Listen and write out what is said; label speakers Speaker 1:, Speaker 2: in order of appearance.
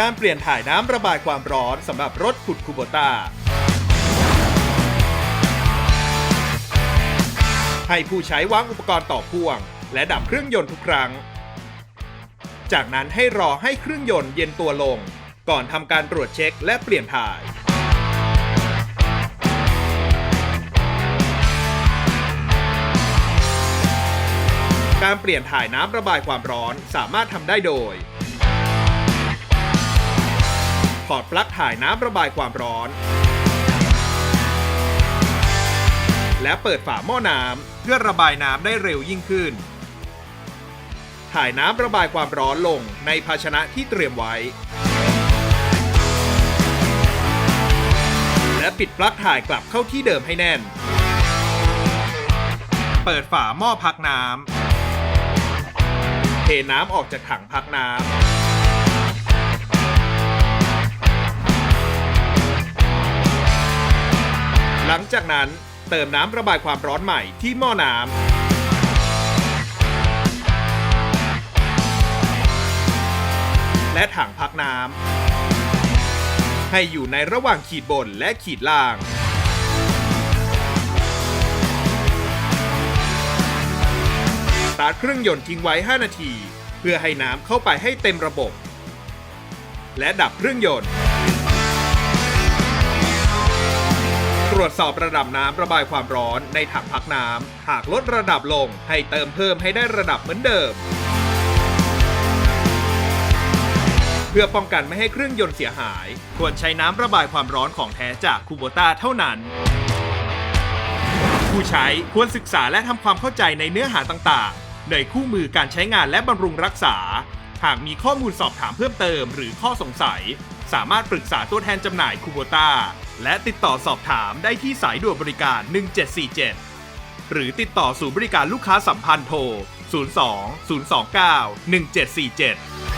Speaker 1: การเปลี่ยนถ่ายน้ำระบายความร้อนสำหรับรถขุดคูโบต้าให้ผู้ใช้วางอุปกรณ์ต่อพ่วง และดับเครื่องยนต์ทุกครั้ง จากนั้นให้รอให้เครื่องยนต์เย็นตัวลง ก่อนทำการตรวจเช็คและเปลี่ยนถ่าย การเปลี่ยนถ่ายน้ำระบายความร้อนสามารถทำได้โดย อดปลั๊กถ่ายน้ำระบายความร้อน และเปิดฝาหม้อน้ำเพื่อระบายน้ำได้เร็วยิ่งขึ้น ถ่ายน้ำระบายความร้อนลงในภาชนะที่เตรียมไว้ และปิดปลั๊กถ่ายกลับเข้าที่เดิมให้แน่น เปิดฝาหม้อพักน้ำเทน้ำออกจากถังพักน้ำ ลังจากนั้นเติมน้ำระบายความร้อนใหม่ที่หม้อน้ำและถังพักน้ำให้อยู่ในระหว่างขีดบนและขีดล่าง สตาร์ทเครื่องยนต์ทิ้งไว้ 5 นาที เพื่อให้น้ำเข้าไปให้เต็มระบบ และดับเครื่องยนต์ ตรวจสอบระดับน้ำระบายความร้อนในถังพักน้ำหากลดระดับลงให้เติมเพิ่มให้ได้ระดับเหมือนเดิม เพื่อป้องกันไม่ให้เครื่องยนต์เสียหาย ควรใช้น้ำระบายความร้อนของแท้จากคูโบต้าเท่านั้น ผู้ใช้ควรศึกษาและทำความเข้าใจในเนื้อหาต่างๆ ในคู่มือการใช้งานและบำรุงรักษา หากมีข้อมูลสอบถามเพิ่มเติม หรือข้อสงสัย สามารถปรึกษาตัวแทนจำหน่ายคูโบต้า และติดต่อสอบถามได้ที่สายด่วนบริการ 1747 หรือติดต่อศูนย์บริการลูกค้าสัมพันธ์โทร 02 029 1747